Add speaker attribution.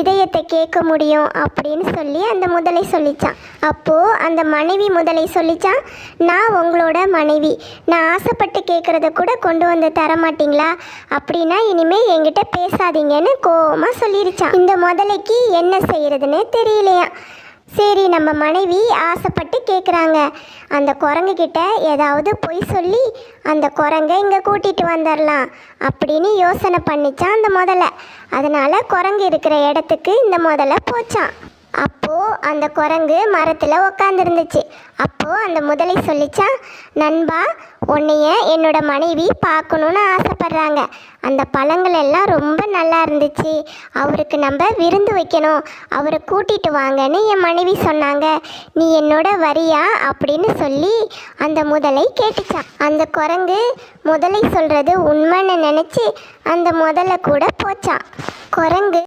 Speaker 1: இதயத்தை கேட்க முடியும் அப்படின்னு சொல்லி அந்த முதலை சொல்லிச்சான். அப்போது அந்த மனைவி முதலை சொல்லிச்சான் நான் உங்களோட மனைவி. நான் ஆசைப்பட்டு கேட்குறத கூட கொண்டு வந்து தர மாட்டிங்களா அப்படின்னா இனிமேல் என்கிட்ட பேசாதீங்கன்னு கோவமாக சொல்லிருச்சான். இந்த முதலைக்கு என்ன செய்கிறதுன்னு தெரியலையா சரி நம்ம மனைவி ஆசைப்பட்டு கேட்குறாங்க அந்த குரங்குக்கிட்ட ஏதாவது பொய் சொல்லி அந்த குரங்கை இங்கே கூட்டிகிட்டு வந்துடலாம் அப்படின்னு யோசனை பண்ணிச்சான் அந்த முதல்ல அதனால் குரங்கு இருக்கிற இடத்துக்கு இந்த முதல்ல போச்சான். அந்த குரங்கு மரத்தில் உக்காந்துருந்துச்சு. அப்போது அந்த முதலை சொல்லிச்சான் நண்பா உன்னைய என்னோட மனைவி பார்க்கணுன்னு ஆசைப்பட்றாங்க. அந்த பழங்கள் எல்லாம் ரொம்ப நல்லா இருந்துச்சு. அவருக்கு நம்ம விருந்து வைக்கணும். அவரை கூட்டிகிட்டு வாங்கன்னு என் மனைவி சொன்னாங்க. நீ என்னோட வரியா? அப்படின்னு சொல்லி அந்த முதலை கேட்டுச்சான் அந்த குரங்கு முதலை சொல்கிறது உண்மைன்னு நினச்சி அந்த முதலை கூட போச்சான் குரங்கு